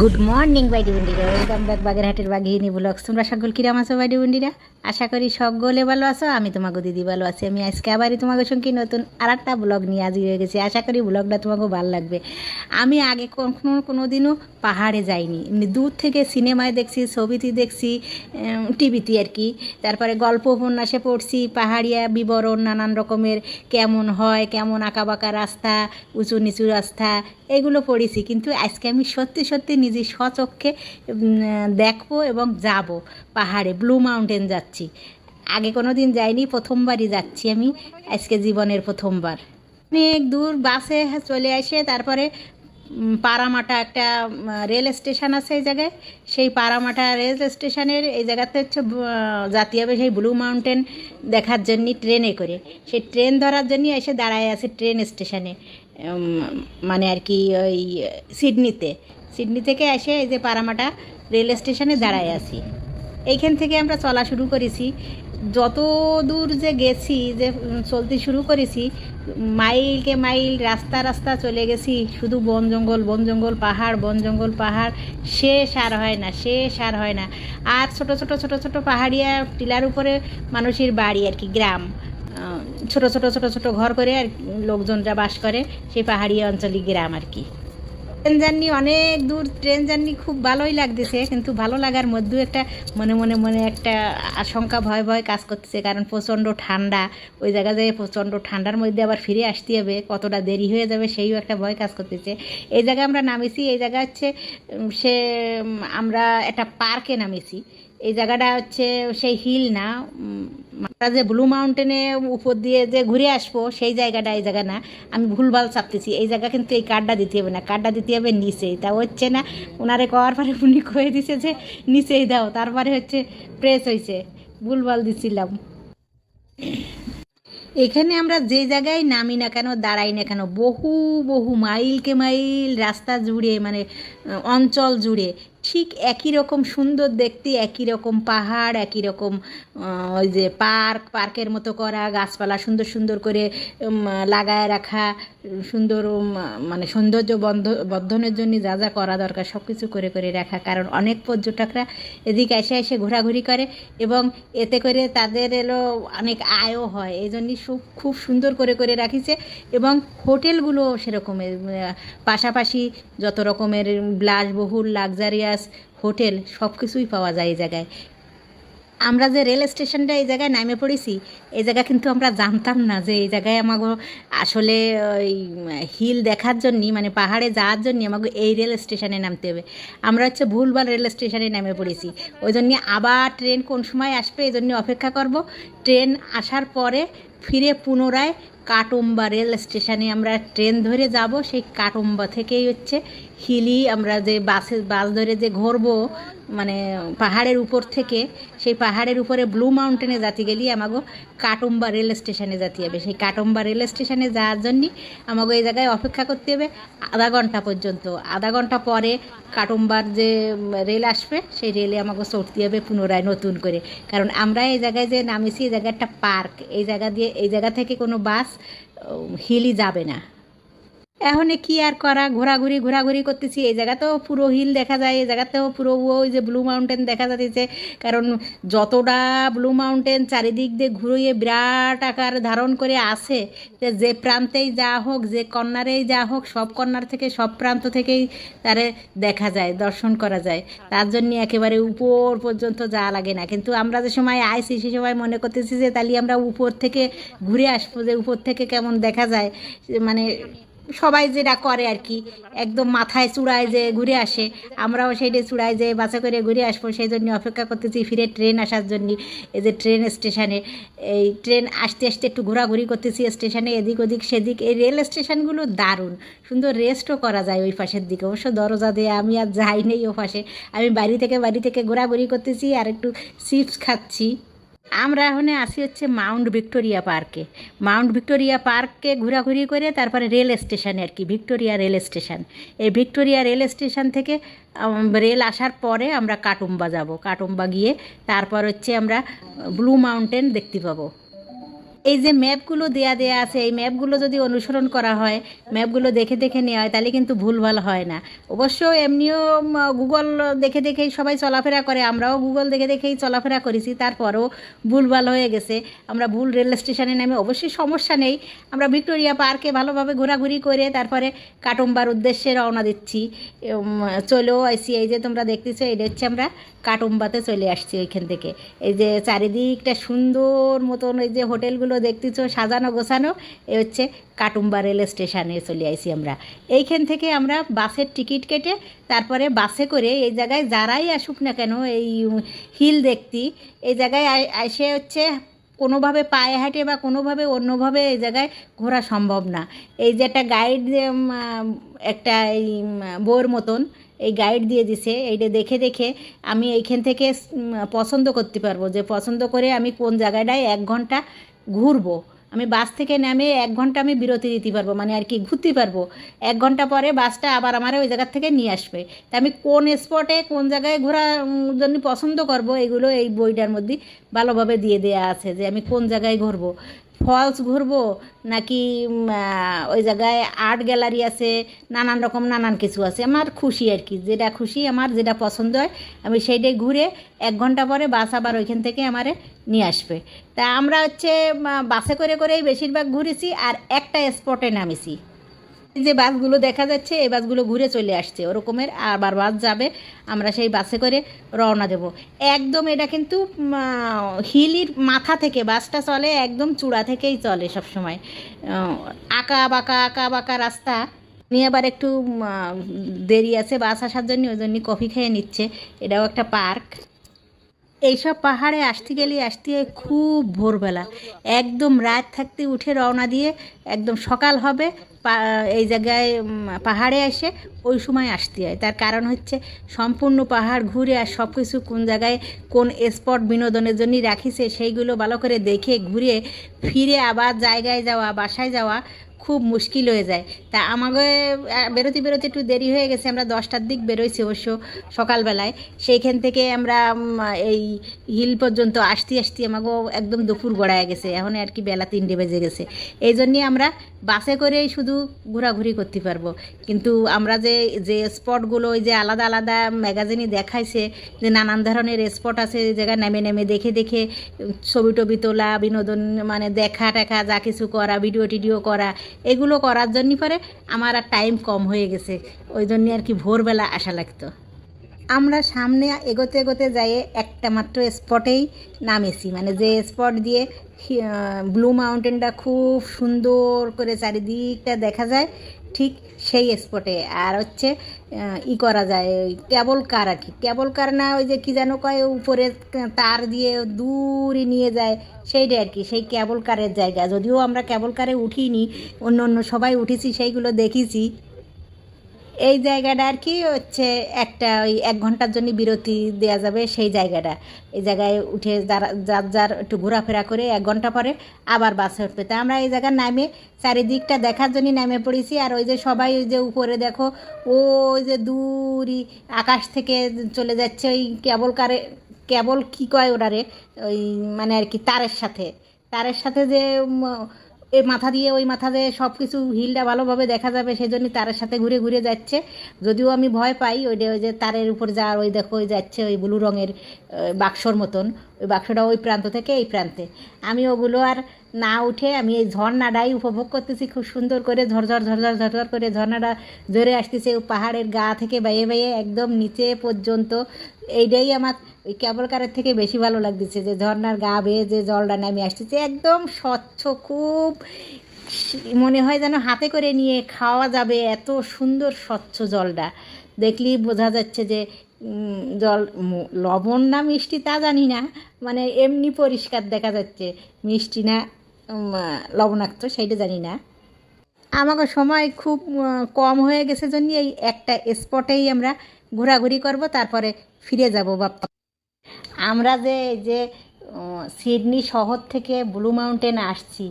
Good morning বাইডি বন্ডিরা welcome back বাগেরহাটের বাঘিনী ব্লগস তোমরা সকল কিরাম আছো বাইডি বন্ডিরা আশা করি সকলে ভালো আছো, আমি তোমাকে দিদি ভালো আছি। আমি আজকে আবারই তোমাকে সঙ্গে নতুন আর একটা ব্লগ নিয়ে হাজির হয়ে গেছি। আশা করি ব্লগটা তোমাকে ভালো লাগবে। আমি আগে কখনো কোনো দিনও পাহাড়ে যাইনি। দূর থেকে সিনেমায় দেখছি, ছবিতে দেখছি টিভিতে আর কি। তারপরে গল্প উপন্যাসে পড়ছি, পাহাড়িয়া বিবরণ, নানান রকমের কেমন হয়, কেমন আঁকাবাঁকা রাস্তা, উঁচু নিচু রাস্তা, এগুলো পড়েছি। কিন্তু আজকে আমি সত্যি সত্যি নিজে স্বচক্ষে দেখব এবং যাব। পাহাড়ে, ব্লু মাউন্টেন যাচ্ছি। আগে কোনো দিন যাইনি, প্রথমবারই যাচ্ছি আমি। আজকে জীবনের প্রথমবার। অনেক দূর বাসে চলে আসে তারপরে পারামাটা একটা রেল স্টেশন আছে এই জায়গায়। সেই পারামাটা রেল স্টেশনের এই জায়গাতে হচ্ছে জাতি হবে সেই ব্লু মাউন্টেন দেখার জন্য ট্রেনে করে। সেই ট্রেন ধরার জন্য এসে দাঁড়ায় আছে ট্রেন স্টেশনে মানে আর কি ওই, সিডনিতে। সিডনি থেকে এসে এই যে পারামাটা রেল স্টেশনে দাঁড়ায় আছি। এইখান থেকে আমরা চলা শুরু করেছি। যত দূর যে গেছি, যে চলতে শুরু করেছি, মাইলকে মাইল রাস্তা রাস্তা চলে গেছি। শুধু বন জঙ্গল বন জঙ্গল, পাহাড়, বন জঙ্গল, পাহাড়, শেষ আর হয় না, শেষ আর হয় না। আর ছোট ছোট ছোট ছোট পাহাড়িয়া টিলার উপরে মানুষের বাড়ি আর কি, গ্রাম। ছোট ছোট ছোট ছোট ঘর করে আর লোকজনরা বাস করে, সেই পাহাড়ি অঞ্চলিক গ্রাম আর কি। ট্রেন জার্নি অনেক দূর, ট্রেন জার্নি খুব ভালোই লাগতেছে, কিন্তু ভালো লাগার মধ্যেও একটা মনে মনে মনে একটা আশঙ্কা, ভয় ভয় কাজ করতেছে, কারণ প্রচণ্ড ঠান্ডা, ওই জায়গা যায় প্রচণ্ড ঠান্ডার মধ্যে আবার ফিরে আসতে হবে, কতটা দেরি হয়ে যাবে সেইও একটা ভয় কাজ করতেছে। এই জায়গায় আমরা নামেছি, এই জায়গা হচ্ছে সে আমরা একটা পার্কে নামেছি এই জায়গাটা হচ্ছে সেই হিল না আমরা যে ব্লু মাউন্টেনে উপর দিয়ে যে ঘুরে আসব, সেই জায়গাটা এই জায়গা না। আমি ভুলভাল চাপতেছি। এই জায়গা কিন্তু এই কার্ডটা দিতে হবে না। কার্ডটা দিতে হবে নিচেই তা হচ্ছে না ওনারে কওয়ার পরে উনি কয়ে দিছে যে নিচেই দাও। তারপরে হচ্ছে প্রেস হয়েছে ভুলভাল দিছিলাম। এখানে আমরা যে জায়গায় নামি না কেন, দাঁড়াই না কেন, বহু বহু মাইলকে মাইল রাস্তা জুড়ে মানে অঞ্চল জুড়ে ঠিক একই রকম সুন্দর দেখতে, একই রকম পাহাড়, একই রকম ওই যে পার্ক, পার্কের মতো করা, গাছপালা সুন্দর সুন্দর করে লাগায় রাখা, সুন্দর মানে সৌন্দর্য বন্ধ, বর্ধনের জন্য যা যা করা দরকার সব কিছু করে করে রাখা। কারণ অনেক পর্যটকরা এদিকে এসে এসে ঘোরাঘুরি করে এবং এতে করে তাদের এলো অনেক আয়ও হয়। এই জন্যই খুব সুন্দর করে করে রাখিছে এবং হোটেলগুলো সেরকমের পাশাপাশি যত রকমের বিলাসবহুল, লাক্সারিয়াস হোটেল সব কিছুই পাওয়া যায় এই জায়গায়। আমরা যে রেল স্টেশনটা এই জায়গায় নামে পড়েছি, এই জায়গা কিন্তু আমরা জানতাম না যে এই জায়গায় আমাকে আসলে ওই হিল দেখার জন্যই মানে পাহাড়ে যাওয়ার জন্য আমাকে এই রেল স্টেশনে নামতে হবে। আমরা হচ্ছে ভুলভাল রেল স্টেশনে নামে পড়েছি। ওই জন্য আবার ট্রেন কোন সময় আসবে এই জন্য অপেক্ষা করব। ট্রেন আসার পরে ফিরে পুনরায় কাটুম্বা রেল স্টেশনে আমরা ট্রেন ধরে যাব। সেই কাটুম্বা থেকেই হচ্ছে হিলি, আমরা যে বাসে, বাস ধরে যে ঘুরবো মানে পাহাড়ের উপর থেকে সেই পাহাড়ের উপরে ব্লু মাউন্টেনে যাতে গেলে, আমাগো কাটুম্বা রেল স্টেশনে যাতে হবে। সেই কাটুম্বা রেল স্টেশনে যাওয়ার জন্যই আমাকে এই জায়গায় অপেক্ষা করতে হবে আধা ঘণ্টা পর্যন্ত। আধা ঘণ্টা পরে কাটুম্বার যে রেল আসবে, সেই রেলে আমাকে চড়তে হবে পুনরায় নতুন করে। কারণ আমরা এই জায়গায় যে নামেছি, এই জায়গায় একটা পার্ক এই জায়গা দিয়ে, এই জায়গা থেকে কোনো বাস হিলি যাবে না। এখন কি আর করা? ঘোরাঘুরি ঘোরাঘুরি করতেছি। এই জায়গাতেও পুরো হিল দেখা যায়, এই জায়গাতেও পুরো ওই যে ব্লু মাউন্টেন দেখা যাচ্ছে। কারণ যতটা ব্লু মাউন্টেন চারিদিক দিয়ে ঘুরিয়ে বিরাট আকার ধারণ করে আসে যে যে প্রান্তেই যা হোক, যে কর্নারেই যা হোক, সব কর্নার থেকে, সব প্রান্ত থেকেই তারে দেখা যায়, দর্শন করা যায়। তার জন্য একেবারে উপর পর্যন্ত যাওয়া লাগে না। কিন্তু আমরা যে সময় আইসি সে সময় মনে করতেছি যে তাহলে আমরা উপর থেকে ঘুরে আসব, যে উপর থেকে কেমন দেখা যায়। মানে সবাই যেটা করে আর কি, একদম মাথায় চূড়ায় যে ঘুরে আসে, আমরাও সেইটা চূড়ায় যে বাসে করে ঘুরে আসব, সেই জন্য অপেক্ষা করতেছি ফিরে ট্রেন আসার জন্য। এই যে ট্রেন স্টেশনে, এই ট্রেন আসতে আসতে একটু ঘোরাঘুরি করতেছি স্টেশনে, এদিক ওদিক সেদিক। এই রেল স্টেশনগুলো দারুণ, সুন্দর রেস্টও করা যায় ওই পাশের দিকে। অবশ্য দরজা দিয়ে আমি আর যাই নেই ও পাশে। আমি বাড়ি থেকে বাড়ি থেকে ঘোরাঘুরি করতেছি আর একটু চিপস খাচ্ছি। আমরা এখন আসি হচ্ছে মাউন্ট ভিক্টোরিয়া পার্কে। মাউন্ট ভিক্টোরিয়া পার্কে ঘোরাঘুরি করে তারপরে রেল স্টেশনে আর কি, ভিক্টোরিয়া রেল স্টেশন। এই ভিক্টোরিয়া রেল স্টেশন থেকে রেল আসার পরে আমরা কাটুম্বা যাব। কাটুম্বা গিয়ে তারপর হচ্ছে আমরা ব্লু মাউন্টেন দেখতে পাবো। এই যে ম্যাপগুলো দেয়া দেয়া আছে, এই ম্যাপগুলো যদি অনুসরণ করা হয়, ম্যাপগুলো দেখে দেখে নেওয়া হয়, তাহলে কিন্তু ভুলভাল হয় না। অবশ্য এমনিও গুগল দেখে দেখেই সবাই চলাফেরা করে, আমরাও গুগল দেখে দেখেই চলাফেরা করেছি, তারপরেও ভুলভাল হয়ে গেছে। আমরা ভুল রেল স্টেশনে নেমে অবশ্যই সমস্যা নেই। আমরা ভিক্টোরিয়া পার্কে ভালোভাবে ঘোরাঘুরি করে তারপরে কাটুম্বার উদ্দেশ্যে রওনা দিচ্ছি। চলেও আইসি এই যে তোমরা দেখতেছো, এটা হচ্ছে আমরা কাটুম্বাতে চলে আসছি ওইখান থেকে। এই যে চারিদিকটা সুন্দর মতন, এই যে হোটেলগুলো দেখতেছো, সাজানো গোছানো, এ হচ্ছে কাটুম্বা রেল স্টেশনে চলে আইছি আমরা। এইখান থেকে আমরা বাসের টিকিট কেটে তারপরে বাসে করে এই জায়গায় যারাই আসুক না কেন, এই হিল দেখতি, এই জায়গায় এসে হচ্ছে কোনোভাবে পায়ে হাঁটে বা কোনোভাবে অন্যভাবে এই জায়গায় ঘোরা সম্ভব না। এই যে একটা গাইড একটা এই বইয়ের মতন এই গাইড দিয়ে দিছে, এইটা দেখে দেখে আমি এইখান থেকে পছন্দ করতে পারব যে পছন্দ করে আমি কোন জায়গাটায় এক ঘণ্টা ঘুরবো। আমি বাস থেকে নেমে এক ঘণ্টা আমি বিরতি দিতে পারব মানে আর কি ঘুরতে পারব। এক ঘণ্টা পরে বাসটা আবার আমার ওই জায়গার থেকে নিয়ে আসবে। তা আমি কোন স্পটে কোন জায়গায় ঘোরা উম, জন্য পছন্দ করব এগুলো এই বইটার মধ্যে ভালোভাবে দিয়ে দেওয়া আছে যে আমি কোন জায়গায় ঘুরবো। ফলস ঘুরবো, নাকি ওই জায়গায় আর্ট গ্যালারি আছে, নানান রকম নানান কিছু আছে। আমার খুশি আর কি, যেটা খুশি, আমার যেটা পছন্দ হয়, আমি সেইটাই ঘুরে এক ঘণ্টা পরে বাস আবার ওইখান থেকে আমারে নিয়ে আসবে। তা আমরা হচ্ছে বাসে করে করেই বেশিরভাগ ঘুরেছি, আর একটা স্পটে নামেছি। এই যে বাসগুলো দেখা যাচ্ছে, এই বাসগুলো ঘুরে চলে আসছে। ওরকমের আবার বাস যাবে, আমরা সেই বাসে করে রওনা দেব। একদম এটা কিন্তু হিলির মাথা থেকে, বাসটা চলে একদম চূড়া থেকেই চলে সব সময় আঁকা বাঁকা আঁকা বাঁকা রাস্তা। নিয়ে আবার একটু দেরি আছে বাস আসার জন্য, ওই জন্য কফি খেয়ে নিচ্ছে। এটাও একটা পার্ক। এইসব পাহাড়ে আসতে গেলে আসতে হয় খুব ভোরবেলা। একদম রাত থাকতে উঠে রওনা দিয়ে একদম সকাল হবে এই জায়গায় পাহাড়ে এসে ওই সময় আসতে হয়। তার কারণ হচ্ছে সম্পূর্ণ পাহাড় ঘুরে আর সব কিছু কোন জায়গায় কোন স্পট বিনোদনের জন্য রাখিছে, সেইগুলো ভালো করে দেখে ঘুরে ফিরে আবার জায়গায় যাওয়া, বাসায় যাওয়া খুব মুশকিল হয়ে যায়। তা আমাকে বেরোতে বেরোতে একটু দেরি হয়ে গেছে, আমরা দশটার দিক বেরোইছি অবশ্য সকালবেলায়। সেইখান থেকে আমরা এই হিল পর্যন্ত আসতে আসতে আমাকেও একদম দুপুর গড়ায় গেছে, এখন আর কি বেলা তিনটে বেজে গেছে। এই জন্যে আমরা বাসে করেই শুধু ঘোরাঘুরি করতে পারব। কিন্তু আমরা যে যে স্পটগুলো, ওই যে আলাদা আলাদা ম্যাগাজিনে দেখাইছে, যে নানান ধরনের স্পট আছে জায়গায় নেমে নেমে দেখে দেখে ছবি টবি তোলা, বিনোদন মানে দেখা টেখা, যা কিছু করা, ভিডিও টিডিও করা এগুলো করার জন্য পরে আমার আর টাইম কম হয়ে গেছে। ওই জন্য আর কি ভোরবেলা আসা লাগতো। আমরা সামনে এগোতে এগোতে যাইয়ে একটা মাত্র স্পটেই নামেছি। মানে যে স্পট দিয়ে ব্লু মাউন্টেনটা খুব সুন্দর করে চারিদিকটা দেখা যায়। ঠিক সেই স্পটে আর হচ্ছে ই করা যায়, ওই কেবল কার আর কি। কেবল কার না, ওই যে কি যেন কয়, উপরে তার দিয়ে দূরে নিয়ে যায় সেইটাই আর কি, সেই কেবল কারের জায়গা। যদিও আমরা কেবল কারে উঠিনি, অন্য অন্য সবাই উঠেছি, সেইগুলো দেখেছি। এই জায়গাটা আর কি হচ্ছে একটা ওই এক ঘণ্টার জন্য বিরতি দেওয়া যাবে সেই জায়গাটা। এই জায়গায় উঠে যারা, যার যার একটু ঘোরাফেরা করে এক ঘণ্টা পরে আবার বাসে উঠবে। তা আমরা এই জায়গায় নামে চারিদিকটা দেখার জন্য নামে পড়েছি। আর ওই যে সবাই ওই যে উপরে দেখো, ওই যে দূরই আকাশ থেকে চলে যাচ্ছে ওই কেবল কারে, কেবল কী কয় ওটারে ওই মানে আর কি তারের সাথে। তারের সাথে যে এই মাথা দিয়ে ওই মাথা দিয়ে সব কিছু হিলটা ভালোভাবে দেখা যাবে সেই জন্য তারের সাথে ঘুরে ঘুরে যাচ্ছে। যদিও আমি ভয় পাই ওইটা ওই যে তারের উপর যা, ওই দেখো, ওই যাচ্ছে ওই ব্লু রঙের বাক্সর মতন। ওই বাক্সটা ওই প্রান্ত থেকে এই প্রান্তে। আমি ওগুলো আর না উঠে আমি এই ঝর্ণাটাই উপভোগ করতেছি, খুব সুন্দর করে ঝরঝর ঝরঝর ঝরঝর করে ঝর্ণাটা জোরে আসতেছে। পাহাড়ের গা থেকে বাইয়ে বাইয়ে একদম নিচে পর্যন্ত এইটাই আমার ওই কারের থেকে বেশি ভালো লাগতেছে, যে ঝর্নার গা বেয়ে যে জলটা নামে আসতেছে, একদম স্বচ্ছ, খুব মনে হয় যেন হাতে করে নিয়ে খাওয়া যাবে এত সুন্দর স্বচ্ছ জলটা। দেখলেই বোঝা যাচ্ছে যে জল লবণ না মিষ্টি তা জানি না মানে এমনি পরিষ্কার দেখা যাচ্ছে। মিষ্টি না লবণাক্ত সেইটা জানি না। আমাকে সময় খুব কম হয়ে গেছে জন্য এই একটা স্পটেই আমরা ঘোরাঘুরি করব, তারপরে ফিরে যাব বাপ্পা আমরা যে যে সিডনি শহর থেকে ব্লু মাউন্টেন আসছি,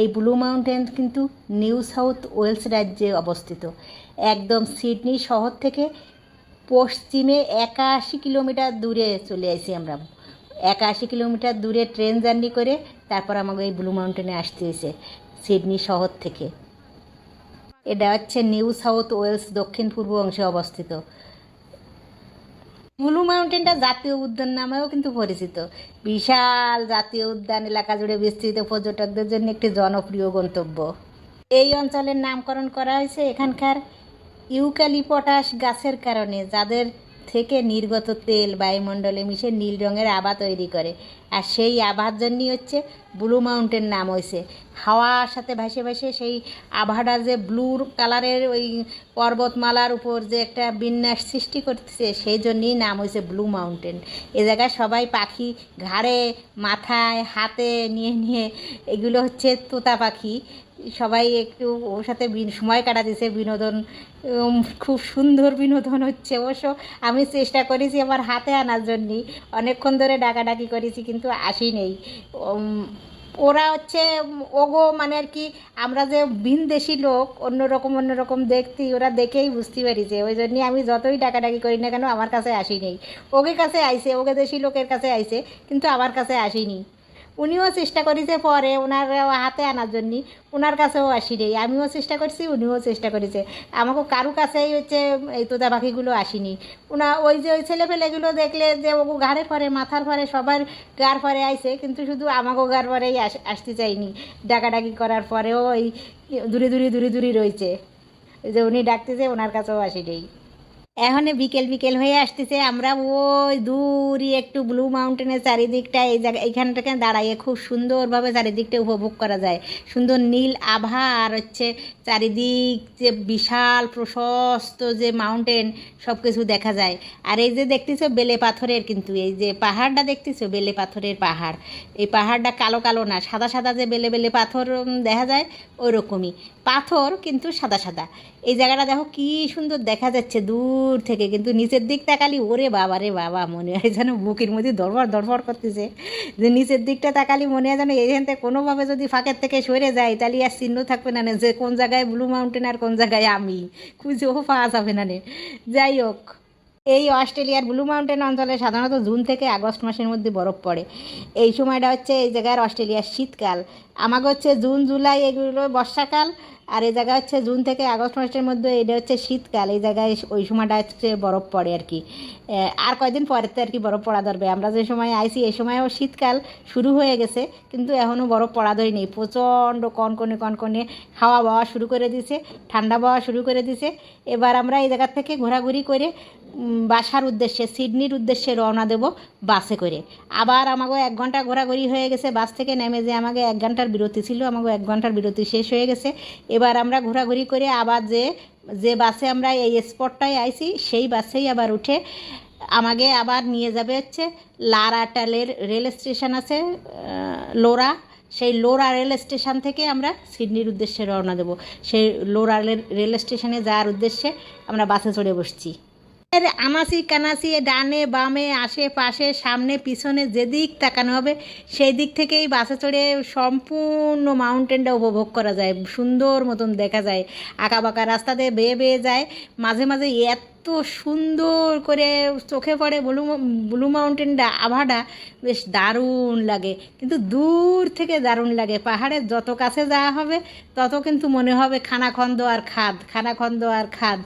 এই ব্লু মাউন্টেন কিন্তু নিউ সাউথ ওয়েলস রাজ্যে অবস্থিত। একদম সিডনি শহর থেকে পশ্চিমে একাশি কিলোমিটার দূরে চলে আসি আমরা। একাশি কিলোমিটার দূরে ট্রেন জার্নি করে তারপর আমাকে এই ব্লু মাউন্টেনে আসতে হয়েছে, সিডনি শহর থেকে। এটা হচ্ছে নিউ সাউথ ওয়েলস দক্ষিণ পূর্ব অংশে অবস্থিত। ব্লু মাউন্টেনটা জাতীয় উদ্যান নামেও কিন্তু পরিচিত। বিশাল জাতীয় উদ্যান, এলাকা জুড়ে বিস্তৃত পর্যটকদের জন্য একটি জনপ্রিয় গন্তব্য। এই অঞ্চলের নামকরণ করা হয়েছে এখানকার ইউক্যালিপটাস গাছের কারণে, যাদের থেকে নির্গত তেল বায়ুমণ্ডলে মিশে নীল রঙের আভা তৈরি করে। আর সেই আভার জন্যই হচ্ছে ব্লু মাউন্টেন নাম হয়েছে হাওয়ার সাথে ভাসে ভাসে সেই আভাটা যে ব্লু কালারের ওই পর্বতমালার উপর যে একটা বিন্যাস সৃষ্টি করতেছে, সেই জন্যই নাম হয়েছে ব্লু মাউন্টেন এ জায়গায় সবাই পাখি ঘাড়ে, মাথায়, হাতে নিয়ে নিয়ে এগুলো হচ্ছে তোতা পাখি। সবাই একটু ওর সাথে সময় কাটাতেছে বিনোদন খুব সুন্দর বিনোদন হচ্ছে। অবশ্য আমি চেষ্টা করেছি আমার হাতে আনার জন্যই অনেকক্ষণ ধরে ডাকাডাকি করেছি, কিন্তু আসি নেই। ওরা হচ্ছে ওগো মানে আর কি, আমরা যে ভিনদেশি লোক, অন্যরকম অন্যরকম দেখতি, ওরা দেখেই বুঝতে পারিছে। ওই জন্যই আমি যতই ডাকাডাকি করি না কেন, আমার কাছে আসি নেই। ওকে কাছে আইছে ওকে দেশি লোকের কাছে আইছে কিন্তু আমার কাছে আসেনি। উনিও চেষ্টা করেছে পরে ওনার হাতে আনার জন্য। ওনার কাছেও আসি নেই আমিও চেষ্টা করছি, উনিও চেষ্টা করেছে। আমাকে কারু কাছেই হচ্ছে এই তোতা পাখিগুলো আসেনি। ওনা ওই যে ওই ছেলেপেলেগুলো দেখলে যে ও ঘাড়ে পরে, মাথার পরে, সবার গার পরে আইছে, কিন্তু শুধু আমাকে গার পরেই আস, আসতে চাইনি। ডাকাডাকি করার পরেও ওই দূরে দূরে দূরে দূরে রয়েছে। যে উনি ডাকতেছে ওনার কাছেও আসি নেই এখন বিকেল বিকেল হয়ে আসতেছে। আমরা ওই দূরই একটু ব্লু মাউন্টেনের চারিদিকটা, এই জায়গা, এইখানটাকে দাঁড়াইয়ে খুব সুন্দরভাবে চারিদিকটা উপভোগ করা যায়। সুন্দর নীল আভা আর হচ্ছে চারিদিক যে বিশাল, প্রশস্ত যে মাউন্টেন সব কিছু দেখা যায়। আর এই যে দেখতেছো বেলে পাথরের কিন্তু, এই যে পাহাড়টা দেখতেছো বেলে পাথরের পাহাড়? এই পাহাড়টা কালো কালো না, সাদা সাদা যে বেলে বেলে পাথর দেখা যায় ওই রকমই পাথর কিন্তু সাদা সাদা। এই জায়গাটা দেখো কি সুন্দর দেখা যাচ্ছে দূর থেকে, কিন্তু নিচের দিক তাকালি ওরে বাবা রে বাবা, মনে হয় যেন বুকের মধ্যে দরবার দরবার করতেছে। যে নিচের দিকটা তাকালি মনে হয় যেন এখান থেকে কোনোভাবে যদি ফাঁকের থেকে সরে যায় তাহলে আর চিহ্ন থাকবে না যে কোন জায়গায় ব্লু মাউন্টেন আর কোন জায়গায় আমি। খুঁজেও পাওয়া যাবে নে। যাই হোক। এই অস্ট্রেলিয়ার ব্লু মাউন্টেন অঞ্চলে সাধারণত জুন থেকে আগস্ট মাসের মধ্যে বরফ পড়ে। এই সময়টা হচ্ছে এই জায়গার অস্ট্রেলিয়ার শীতকাল। আমাকে হচ্ছে জুন, জুলাই এগুলো বর্ষাকাল, আর এই জায়গা হচ্ছে জুন থেকে আগস্ট মাসের মধ্যে এটা হচ্ছে শীতকাল। এই জায়গায় ওই সময়টা হচ্ছে বরফ পড়ে আর কি। আর কয়দিন পরে তো আর কি বরফ পড়া ধরবে? আমরা যে সময় আইছি এই সময়ও শীতকাল শুরু হয়ে গেছে, কিন্তু এখনও বরফ পড়া ধরেনি। প্রচণ্ড কনকনে কনকনে হাওয়া বাওয়া শুরু করে দিছে ঠান্ডা বাওয়া শুরু করে দিছে এবার আমরা এই জায়গা থেকে ঘোরাঘুরি করে বাসার উদ্দেশ্যে, সিডনির উদ্দেশ্যে রওনা দেব বাসে করে। আবার আমাকে এক ঘণ্টা ঘোরাঘুরি হয়ে গেছে, বাস থেকে নেমে যে আমাকে এক ঘণ্টার বিরতি ছিল আমাকে এক ঘণ্টার বিরতি শেষ হয়ে গেছে। এবার আমরা ঘোরাঘুরি করে আবার যে যে বাসে আমরা এই স্পটটায় আইছি, সেই বাসেই আবার উঠে আমাকে আবার নিয়ে যাবে হচ্ছে লারাটালের রেল স্টেশন আছে লোরা। সেই লোরা রেল স্টেশন থেকে আমরা সিডনির উদ্দেশ্যে রওনা দেব। সেই লোরা রেল- রেল স্টেশনে যাওয়ার উদ্দেশ্যে আমরা বাসে চড়ে বসছি। এর আনাসি কানাসি ডানে, বামে আশেপাশে সামনে, পিছনে যেদিক তাকানো হবে, সেই দিক থেকেই বাসে চড়ে সম্পূর্ণ মাউন্টেনটা উপভোগ করা যায়। সুন্দর মতন দেখা যায়। আঁকা বাঁকা রাস্তাতে বেয়ে বেয়ে যায়। মাঝে মাঝে এত সুন্দর করে চোখে পড়ে ব্লু ব্লু মাউন্টেনটা, আভাটা বেশ দারুণ লাগে। কিন্তু দূর থেকে দারুণ লাগে। পাহাড়ের যত কাছে যাওয়া হবে, তত কিন্তু মনে হবে খানাখন্দ আর খাদ, খানাখন্দ আর খাদ,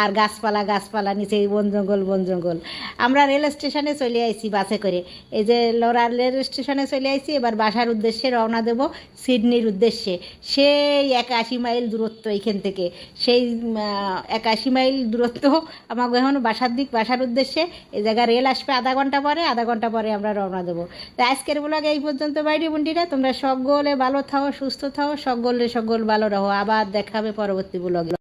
আর গাছপালা গাছপালা নিচে বন জঙ্গল বন জঙ্গল। আমরা রেল স্টেশনে চলে আইছি বাসে করে। এই যে লরা রেল স্টেশনে চলে আইছি, এবার বাসার উদ্দেশ্যে রওনা দেব সিডনির উদ্দেশ্যে। সেই একাশি মাইল দূরত্ব এইখান থেকে। সেই একাশি মাইল দূরত্ব আমাকে এখন বাসার দিক, বাসার উদ্দেশ্যে এই জায়গায় রেল আসবে আধা ঘণ্টা পরে, আধা ঘণ্টা পরে আমরা রওনা দেবো। তো আজকের ব্লগে এই পর্যন্ত বাইরে বন্ডিরা তোমরা সকলে ভালো থাও, সুস্থ থাও, সকলে সকল ভালো রাখো আবার দেখাবে পরবর্তী ব্লগে